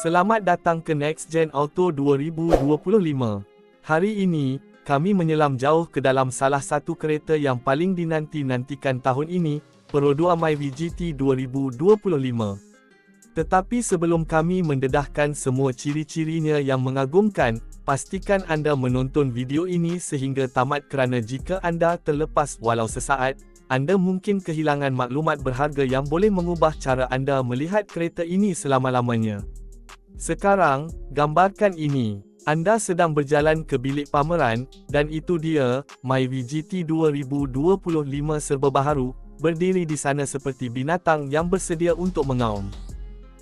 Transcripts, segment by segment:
Selamat datang ke Next Gen Auto 2025. Hari ini, kami menyelam jauh ke dalam salah satu kereta yang paling dinanti-nantikan tahun ini, Perodua Myvi GT 2025. Tetapi sebelum kami mendedahkan semua ciri-cirinya yang mengagumkan, pastikan anda menonton video ini sehingga tamat kerana jika anda terlepas walau sesaat, anda mungkin kehilangan maklumat berharga yang boleh mengubah cara anda melihat kereta ini selama-lamanya. Sekarang, gambarkan ini. Anda sedang berjalan ke bilik pameran, dan itu dia, Myvi GT 2025 serba baharu, berdiri di sana seperti binatang yang bersedia untuk mengaum.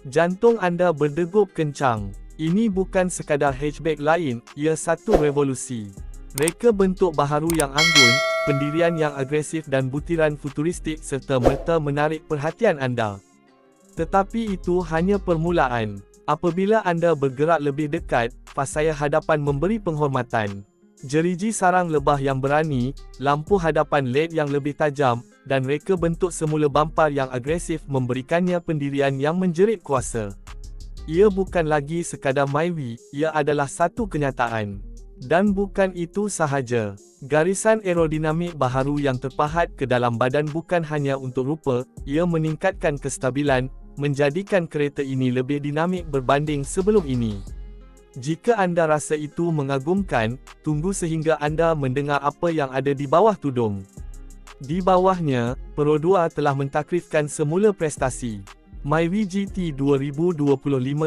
Jantung anda berdegup kencang. Ini bukan sekadar hatchback lain, ia satu revolusi. Reka bentuk baharu yang anggun, pendirian yang agresif dan butiran futuristik serta merta menarik perhatian anda. Tetapi itu hanya permulaan. Apabila anda bergerak lebih dekat, pasaya hadapan memberi penghormatan. Jeriji sarang lebah yang berani, lampu hadapan LED yang lebih tajam, dan reka bentuk semula bampar yang agresif memberikannya pendirian yang menjerit kuasa. Ia bukan lagi sekadar Myvi, ia adalah satu kenyataan. Dan bukan itu sahaja. Garisan aerodinamik baharu yang terpahat ke dalam badan bukan hanya untuk rupa, ia meningkatkan kestabilan, menjadikan kereta ini lebih dinamik berbanding sebelum ini. Jika anda rasa itu mengagumkan, tunggu sehingga anda mendengar apa yang ada di bawah tudung. Di bawahnya, Pro 2 telah mentakrifkan semula prestasi. Myvi GT 2025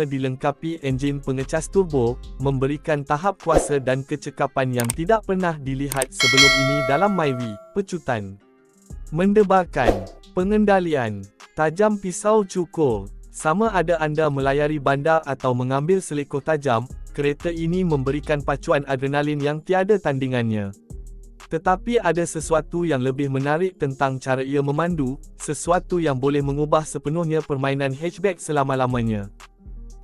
dilengkapi enjin pengecas turbo, memberikan tahap kuasa dan kecekapan yang tidak pernah dilihat sebelum ini dalam Myvi, pecutan. Mendebarkan, pengendalian, Tajam pisau cukur. Sama ada anda melayari bandar atau mengambil selekoh tajam, kereta ini memberikan pacuan adrenalin yang tiada tandingannya. Tetapi ada sesuatu yang lebih menarik tentang cara ia memandu, sesuatu yang boleh mengubah sepenuhnya permainan hatchback selama-lamanya.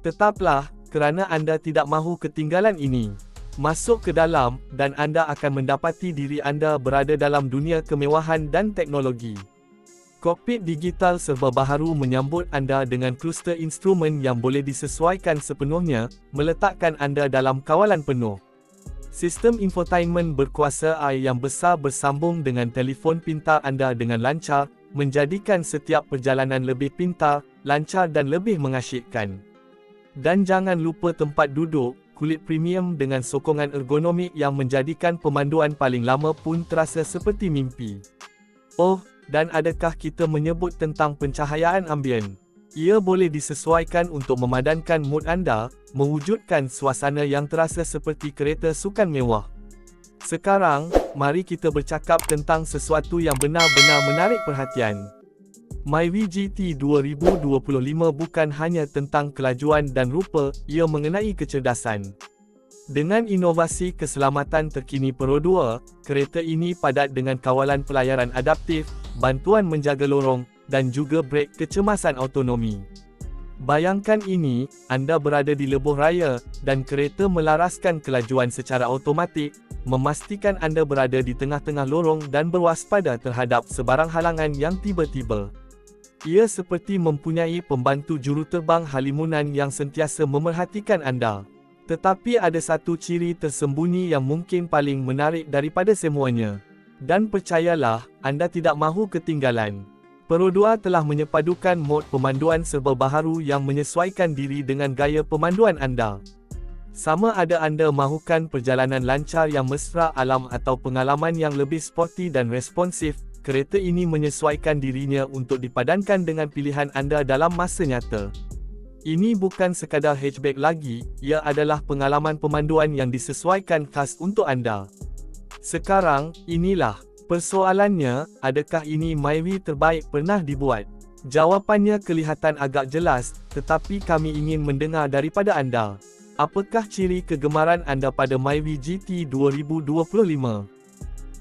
Tetaplah, kerana anda tidak mahu ketinggalan ini. Masuk ke dalam, dan anda akan mendapati diri anda berada dalam dunia kemewahan dan teknologi. Kokpit digital serba baharu menyambut anda dengan kluster instrumen yang boleh disesuaikan sepenuhnya, meletakkan anda dalam kawalan penuh. Sistem infotainment berkuasa air yang besar bersambung dengan telefon pintar anda dengan lancar, menjadikan setiap perjalanan lebih pintar, lancar dan lebih mengasyikkan. Dan jangan lupa tempat duduk, kulit premium dengan sokongan ergonomik yang menjadikan pemanduan paling lama pun terasa seperti mimpi. Oh, dan adakah kita menyebut tentang pencahayaan ambien? Ia boleh disesuaikan untuk memadankan mood anda, mewujudkan suasana yang terasa seperti kereta sukan mewah. Sekarang, mari kita bercakap tentang sesuatu yang benar-benar menarik perhatian. Myvi GT 2025 bukan hanya tentang kelajuan dan rupa, ia mengenai kecerdasan. Dengan inovasi keselamatan terkini 2, kereta ini padat dengan kawalan pelayaran adaptif, bantuan menjaga lorong, dan juga brek kecemasan autonomi. Bayangkan ini, anda berada di lebuh raya, dan kereta melaraskan kelajuan secara automatik, memastikan anda berada di tengah-tengah lorong dan berwaspada terhadap sebarang halangan yang tiba-tiba. Ia seperti mempunyai pembantu juruterbang halimunan yang sentiasa memerhatikan anda. Tetapi ada satu ciri tersembunyi yang mungkin paling menarik daripada semuanya. Dan percayalah, anda tidak mahu ketinggalan. 2 telah menyepadukan mod pemanduan serba baharu yang menyesuaikan diri dengan gaya pemanduan anda. Sama ada anda mahukan perjalanan lancar yang mesra alam atau pengalaman yang lebih sporty dan responsif, kereta ini menyesuaikan dirinya untuk dipadankan dengan pilihan anda dalam masa nyata. Ini bukan sekadar hatchback lagi, ia adalah pengalaman pemanduan yang disesuaikan khas untuk anda. Sekarang, inilah. Persoalannya, adakah ini Myvi terbaik pernah dibuat? Jawapannya kelihatan agak jelas, tetapi kami ingin mendengar daripada anda. Apakah ciri kegemaran anda pada Myvi GT 2025?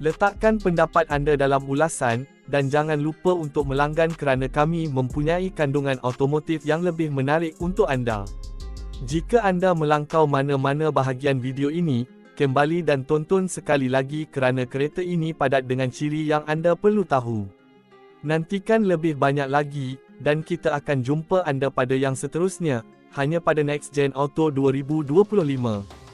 Letakkan pendapat anda dalam ulasan, dan jangan lupa untuk melanggan kerana kami mempunyai kandungan automotif yang lebih menarik untuk anda. Jika anda melangkau mana-mana bahagian video ini, kembali dan tonton sekali lagi kerana kereta ini padat dengan ciri yang anda perlu tahu. Nantikan lebih banyak lagi, dan kita akan jumpa anda pada yang seterusnya, hanya pada Next Gen Auto 2025.